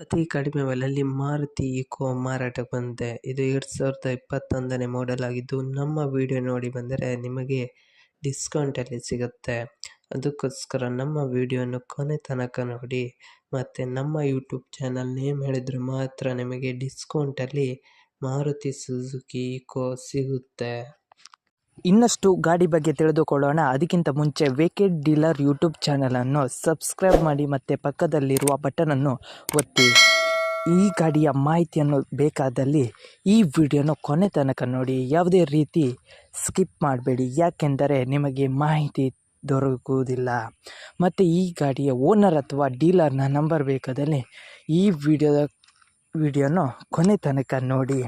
ಅತಿ ಕಡಿಮೆ ಬೆಲೆಯಲ್ಲಿ ಮಾರುತಿ ಇಕೋ ಮಾರಾಟಕ್ಕೆ ಬಂದಿದೆ. ಇದು ಎರಡು ಸಾವಿರದ ಇಪ್ಪತ್ತೊಂದನೇ ಮಾಡೆಲ್ ಆಗಿದ್ದು, ನಮ್ಮ ವಿಡಿಯೋ ನೋಡಿ ಬಂದರೆ ನಿಮಗೆ ಡಿಸ್ಕೌಂಟಲ್ಲಿ ಸಿಗುತ್ತೆ. ಅದಕ್ಕೋಸ್ಕರ ನಮ್ಮ ವಿಡಿಯೋನ ಕೊನೆ ತನಕ ನೋಡಿ, ಮತ್ತು ನಮ್ಮ ಯೂಟ್ಯೂಬ್ ಚಾನಲ್ ನೇಮ್ ಹೇಳಿದ್ರೆ ಮಾತ್ರ ನಿಮಗೆ ಡಿಸ್ಕೌಂಟಲ್ಲಿ ಮಾರುತಿ ಸುಜುಕಿ ಇಕೋ ಸಿಗುತ್ತೆ. ಇನ್ನಷ್ಟು ಗಾಡಿ ಬಗ್ಗೆ ತಿಳಿದುಕೊಳ್ಳೋಣ. ಅದಕ್ಕಿಂತ ಮುಂಚೆ ವೇಕೆಡ್ ಡೀಲರ್ ಯೂಟ್ಯೂಬ್ ಚಾನಲನ್ನು ಸಬ್ಸ್ಕ್ರೈಬ್ ಮಾಡಿ ಮತ್ತು ಪಕ್ಕದಲ್ಲಿರುವ ಬಟನನ್ನು ಒತ್ತಿ. ಈ ಗಾಡಿಯ ಮಾಹಿತಿಯನ್ನು ಬೇಕಾದಲ್ಲಿ ಈ ವಿಡಿಯೋನ ಕೊನೆ ತನಕ ನೋಡಿ. ಯಾವುದೇ ರೀತಿ ಸ್ಕಿಪ್ ಮಾಡಬೇಡಿ. ಯಾಕೆಂದರೆ ನಿಮಗೆ ಮಾಹಿತಿ ದೊರಕುವುದಿಲ್ಲ. ಮತ್ತು ಈ ಗಾಡಿಯ ಓನರ್ ಅಥವಾ ಡೀಲರ್ನ ನಂಬರ್ ಬೇಕಾದಲ್ಲಿ ಈ ವಿಡಿಯೋದ ವಿಡಿಯೋನ ಕೊನೆ ತನಕ ನೋಡಿ.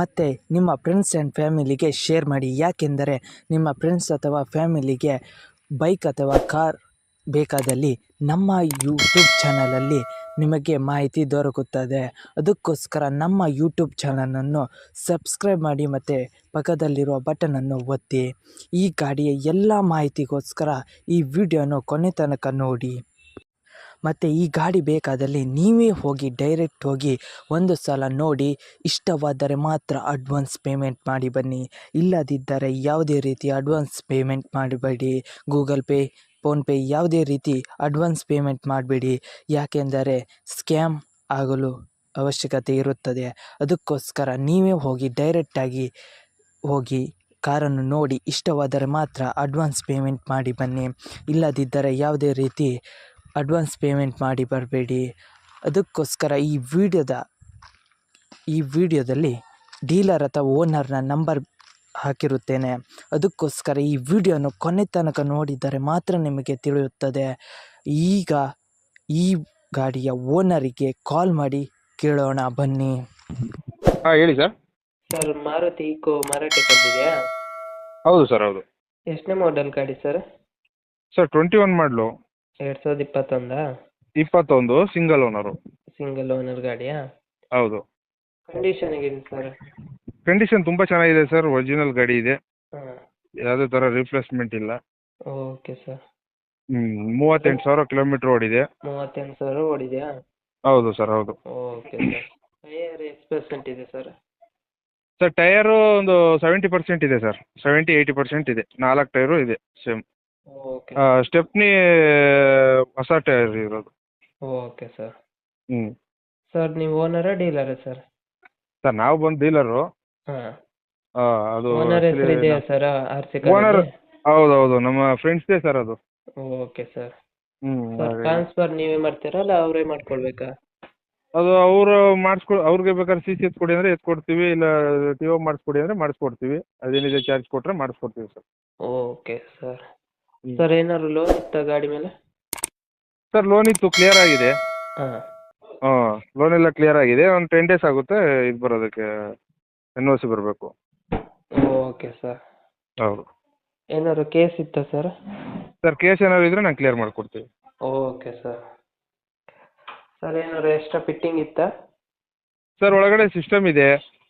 ಮತ್ತು ನಿಮ್ಮ ಫ್ರೆಂಡ್ಸ್ ಆ್ಯಂಡ್ ಫ್ಯಾಮಿಲಿಗೆ ಶೇರ್ ಮಾಡಿ. ಯಾಕೆಂದರೆ ನಿಮ್ಮ ಫ್ರೆಂಡ್ಸ್ ಅಥವಾ ಫ್ಯಾಮಿಲಿಗೆ ಬೈಕ್ ಅಥವಾ ಕಾರ್ ಬೇಕಾದಲ್ಲಿ ನಮ್ಮ ಯೂಟ್ಯೂಬ್ ಚಾನಲಲ್ಲಿ ನಿಮಗೆ ಮಾಹಿತಿ ದೊರಕುತ್ತದೆ. ಅದಕ್ಕೋಸ್ಕರ ನಮ್ಮ ಯೂಟ್ಯೂಬ್ ಚಾನಲನ್ನು ಸಬ್ಸ್ಕ್ರೈಬ್ ಮಾಡಿ ಮತ್ತು ಪಕ್ಕದಲ್ಲಿರುವ ಬಟನನ್ನು ಒತ್ತಿ. ಈ ಗಾಡಿಯ ಎಲ್ಲ ಮಾಹಿತಿಗೋಸ್ಕರ ಈ ವಿಡಿಯೋನ ಕೊನೆ ತನಕ ನೋಡಿ. ಮತ್ತು ಈ ಗಾಡಿ ಬೇಕಾದಲ್ಲಿ ನೀವೇ ಹೋಗಿ ಡೈರೆಕ್ಟ್ ಹೋಗಿ ಒಂದು ಸಲ ನೋಡಿ. ಇಷ್ಟವಾದರೆ ಮಾತ್ರ ಅಡ್ವಾನ್ಸ್ ಪೇಮೆಂಟ್ ಮಾಡಿ ಬನ್ನಿ. ಇಲ್ಲದಿದ್ದರೆ ಯಾವುದೇ ರೀತಿ ಅಡ್ವಾನ್ಸ್ ಪೇಮೆಂಟ್ ಮಾಡಬೇಡಿ. ಗೂಗಲ್ ಪೇ ಫೋನ್ಪೇ ಯಾವುದೇ ರೀತಿ ಅಡ್ವಾನ್ಸ್ ಪೇಮೆಂಟ್ ಮಾಡಬೇಡಿ. ಯಾಕೆಂದರೆ ಸ್ಕ್ಯಾಮ್ ಆಗಲು ಅವಶ್ಯಕತೆ ಇರುತ್ತದೆ. ಅದಕ್ಕೋಸ್ಕರ ನೀವೇ ಹೋಗಿ ಡೈರೆಕ್ಟಾಗಿ ಹೋಗಿ ಕಾರನ್ನು ನೋಡಿ. ಇಷ್ಟವಾದರೆ ಮಾತ್ರ ಅಡ್ವಾನ್ಸ್ ಪೇಮೆಂಟ್ ಮಾಡಿ ಬನ್ನಿ. ಇಲ್ಲದಿದ್ದರೆ ಯಾವುದೇ ರೀತಿ ಅಡ್ವಾನ್ಸ್ ಪೇಮೆಂಟ್ ಮಾಡಿ ಬರಬೇಡಿ. ಅದಕ್ಕೋಸ್ಕರ ಈ ವಿಡಿಯೋದ ಈ ವಿಡಿಯೋದಲ್ಲಿ ಡೀಲರ್ ಅಥವಾ ಓನರ್ನ ನಂಬರ್ ಹಾಕಿರುತ್ತೇನೆ. ಅದಕ್ಕೋಸ್ಕರ ಈ ವಿಡಿಯೋನ ಕೊನೆ ತನಕ ನೋಡಿದರೆ ಮಾತ್ರ ನಿಮಗೆ ತಿಳಿಯುತ್ತದೆ. ಈಗ ಈ ಗಾಡಿಯ ಓನರಿಗೆ ಕಾಲ್ ಮಾಡಿ ಕೇಳೋಣ ಬನ್ನಿ. ಹಾಂ ಹೇಳಿ ಸರ್. ಸರ್ ಮಾರುತಿ ಇಕೋ ಮಾರಾಟಕ್ಕೆ ಬಂದಿದೆಯಾ? ಹೌದು ಸರ್ ಹೌದು. ಎಷ್ಟನೇ ಮಾಡೆಲ್ ಗಾಡಿ ಸರ್? ಸರ್ ಟ್ವೆಂಟಿ ಒನ್ ಮಾಡಲು ಎರಡು ಸಾವಿರದ ಇಪ್ಪತ್ತೊಂದಾ? ಇಪ್ಪತ್ತೊಂದು ಸಿಂಗಲ್ ಓನರು ಸಿಂಗಲ್ ಓನರ್ ಗಾಡಿಯಾ? ಹೌದು. ಕಂಡೀಷನ್ ಹೇಗಿದೆ ಸರ್ ಕಂಡೀಷನ್ ತುಂಬ ಚೆನ್ನಾಗಿದೆ ಸರ್ ಒರಿಜಿನಲ್ ಗಾಡಿ ಇದೆ. ಹಾಂ. ಯಾವುದೇ ಥರ ರಿಪ್ಲೇಸ್ಮೆಂಟ್ ಇಲ್ಲ. ಓಕೆ ಸರ್ ಹ್ಞೂ ಮೂವತ್ತೆಂಟು ಸಾವಿರ ಕಿಲೋಮೀಟ್ರ್ ಓಡಿದೆ. ಮೂವತ್ತೆಂಟು ಸಾವಿರ ಓಡಿದೆಯಾ? ಹೌದು ಸರ್ ಹೌದು. ಓಕೆ ಸರ್ ಟೈಯರ್ ಎಷ್ಟು ಪರ್ಸೆಂಟ್ ಇದೆ ಸರ್ ಸರ್ ಟೈರು ಒಂದು ಸೆವೆಂಟಿ ಪರ್ಸೆಂಟ್ ಇದೆ ಸರ್ ಸೆವೆಂಟಿ ಏಯ್ಟಿ ಪರ್ಸೆಂಟ್ ಇದೆ. ನಾಲ್ಕು ಟೈರು ಇದೆ ಸೇಮ್ ಓಕೆ. ಸ್ಟೆಪ್ನಿ ಹೊಸ ಟೈರ್ ಇರೋದು. Okay sir. ಹ್ಞೂ ಸರ್ ನೀವು ಓನರಾ ಡೀಲರಾ ಸರ್? ಸರ್ ನಾವು ಬಂದು ಡೀಲರು. ಹಾಂ. ಅದು ಓನರ್ ಹೆಸರು ಇದೆಯಾ ಸರ್ ಆರ್ ಸಿ ಓನರ್ ಹೌದು ಹೌದು ನಮ್ಮ ಫ್ರೆಂಡ್ಸ್ದೇ ಸರ್ ಅದು. Okay sir. ಹ್ಞೂ ಸರ್ ಟ್ರಾನ್ಸ್ಫರ್ ನೀವೇ ಮಾಡ್ತೀರಾ ಅಲ್ಲ ಅವರೇ ಮಾಡ್ಕೊಳ್ಬೇಕಾ? ಅದು ಅವರು ಮಾಡಿಸ್ಕೊ ಅವ್ರಿಗೆ ಬೇಕಾದ್ರೆ ಸಿ ಸಿ ಎತ್ಕೊಡಿ ಅಂದರೆ ಎತ್ಕೊಡ್ತೀವಿ ಇಲ್ಲ ಟಿ ಒ ಮಾಡಿಸ್ಕೊಡಿ ಅಂದರೆ ಮಾಡಿಸ್ಕೊಡ್ತೀವಿ. ಅದೇನಿದೆ ಚಾರ್ಜ್ ಕೊಟ್ಟರೆ ಮಾಡಿಸ್ಕೊಡ್ತೀವಿ ಸರ್. Okay sir. ಸರ್ ಏನಾದ್ರು ಲೋನ್ ಇತ್ತಾ ಗಾಡಿ ಮೇಲೆ? ಸರ್ ಲೋನ್ ಇತ್ತು ಕ್ಲಿಯರ್ ಆಗಿದೆ. ಹಾಂ. ಹಾಂ ಲೋನ್ ಎಲ್ಲ ಕ್ಲಿಯರ್ ಆಗಿದೆ. ಒಂದು ಟೆನ್ ಡೇಸ್ ಆಗುತ್ತೆ ಇದು ಬರೋದಕ್ಕೆ ಎನ್ ಓ ಸಿ ಬರಬೇಕು. Okay sir. ಹೌದು. ಏನಾದ್ರು ಕೇಸ್ ಇತ್ತಾ ಸರ್? ಸರ್ ಕೇಸ್ ಏನಾದ್ರು ಇದ್ರೆ ನಾನು ಕ್ಲಿಯರ್ ಮಾಡಿಕೊಡ್ತೀವಿ ಓಕೆ ಸರ್. ಸರ್ ಏನಾದ್ರು ಎಕ್ಸ್ಟ್ರಾ ಫಿಟ್ಟಿಂಗ್ ಇತ್ತಾ? ಸರ್ ಒಳಗಡೆ ಸಿಸ್ಟಮ್ ಇದೆ.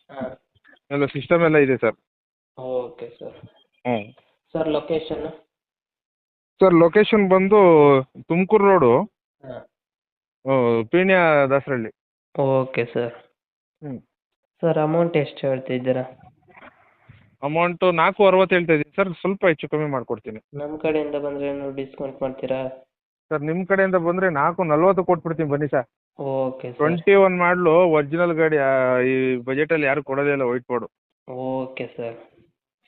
ಹಾಂ. ಎಲ್ಲ ಸಿಸ್ಟಮ್ ಎಲ್ಲ ಇದೆ ಸರ್. Okay sir. ಹ್ಞೂ ಸರ್ ಲೊಕೇಶನ್ ಸರ್ ಲೊಕೇಶನ್ ಬಂದು Tumakuru road Peenya Dasarahalli okay sir ಹ್ಞೂ ಸರ್ ಅಮೌಂಟ್ ಎಷ್ಟು ಹೇಳ್ತಿದ್ದೀರಾ ಅಮೌಂಟು ನಾಲ್ಕು ಅರವತ್ತು ಹೇಳ್ತಾ ಇದ್ದೀನಿ ಸರ್ ಸ್ವಲ್ಪ ಹೆಚ್ಚು ಕಮ್ಮಿ ಮಾಡಿಕೊಡ್ತೀನಿ. ನಮ್ಮ ಕಡೆಯಿಂದ ಬಂದರೆ ಏನು ಡಿಸ್ಕೌಂಟ್ ಮಾಡ್ತೀರಾ? ಸರ್ ನಿಮ್ಮ ಕಡೆಯಿಂದ ಬಂದರೆ ನಾಲ್ಕು ನಲ್ವತ್ತು ಕೊಟ್ಬಿಡ್ತೀನಿ ಬನ್ನಿ sir okay sir twenty one ಮಾಡಲು ಒರಿಜಿನಲ್ ಗಾಡಿ ಆ, ಈ ಬಜೆಟಲ್ಲಿ ಯಾರು ಕೊಡೋದೇ ಇಲ್ಲ ವೈಟ್ ಬೋರ್ಡು ಓಕೆ ಸರ್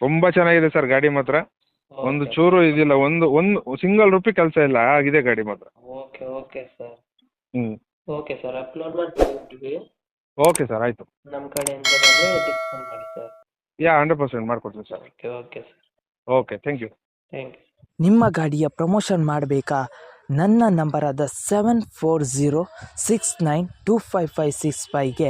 ತುಂಬ ಚೆನ್ನಾಗಿದೆ ಸರ್ ಗಾಡಿ ಮಾತ್ರ. ಒಂದು ಚೂರು ಇದಿಲ್ಲ ಒಂದು ಒಂದು ಸಿಂಗಲ್ ರುಪಿ ಕೆಲಸ ಇಲ್ಲ ಆಗಿದೆ ಗಾಡಿ ಮಾತ್ರ. ಓಕೆ ಓಕೆ ಸರ್ ಹ್ಞೂ ಓಕೆ ಸರ್ ಅಪ್ಲೋಡ್ ಮಾಡ್ತೀವಿ ಓಕೆ ಸರ್ ಆಯಿತು. ನಮ್ಮ ಕಡೆಯಿಂದ ಬಂದರೆ ಡಿಸ್ಕೌಂಟ್ ಮಾಡಿ ಸರ್ ಯಾ ಹಂಡ್ರೆಡ್ ಪರ್ಸೆಂಟ್ ಮಾಡಿಕೊಡ್ತೀನಿ sir okay okay sir okay thank you thank you ನಿಮ್ಮ ಗಾಡಿಯ ಪ್ರಮೋಷನ್ ಮಾಡಬೇಕಾ? ನನ್ನ ನಂಬರಾದ seven four zero six nine two five five six ಫೈವ್ಗೆ